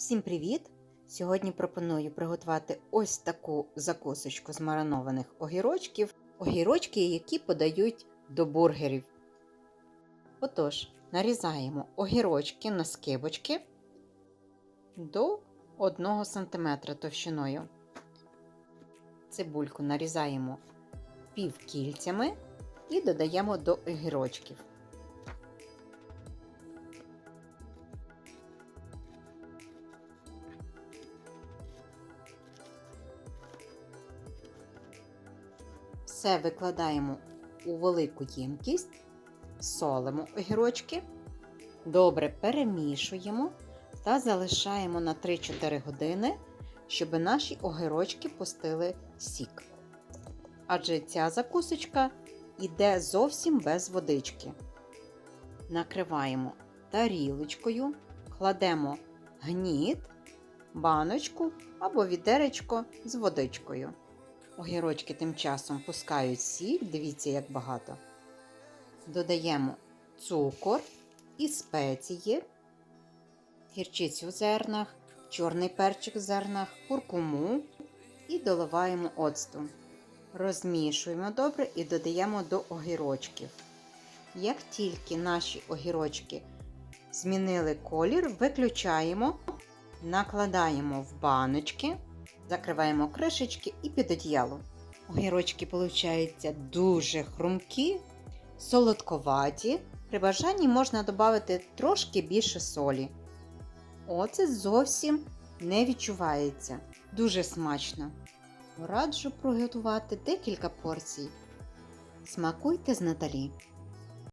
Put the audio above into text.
Всім привіт! Сьогодні пропоную приготувати ось таку закусочку з маринованих огірочків, огірочки, які подають до бургерів. Отож, нарізаємо огірочки на скибочки до 1 см товщиною. Цибульку нарізаємо півкільцями і додаємо до огірочків. Все викладаємо у велику ємкість, солимо огірочки, добре перемішуємо та залишаємо на 3-4 години, щоб наші огірочки пустили сік. Адже ця закусочка йде зовсім без водички. Накриваємо тарілочкою, кладемо гніт, баночку або відеречко з водичкою. Огірочки тим часом пускають сіль, дивіться, як багато. Додаємо цукор і спеції, гірчицю в зернах, чорний перчик в зернах, куркуму і доливаємо оцту. Розмішуємо добре і додаємо до огірочків. Як тільки наші огірочки змінили колір, виключаємо, накладаємо в баночки. Закриваємо кришечки і під одіяло. Огірочки получаються дуже хрумкі, солодковаті. При бажанні можна додати трошки більше солі. Оце зовсім не відчувається. Дуже смачно. Раджу приготувати декілька порцій. Смакуйте з Наталі.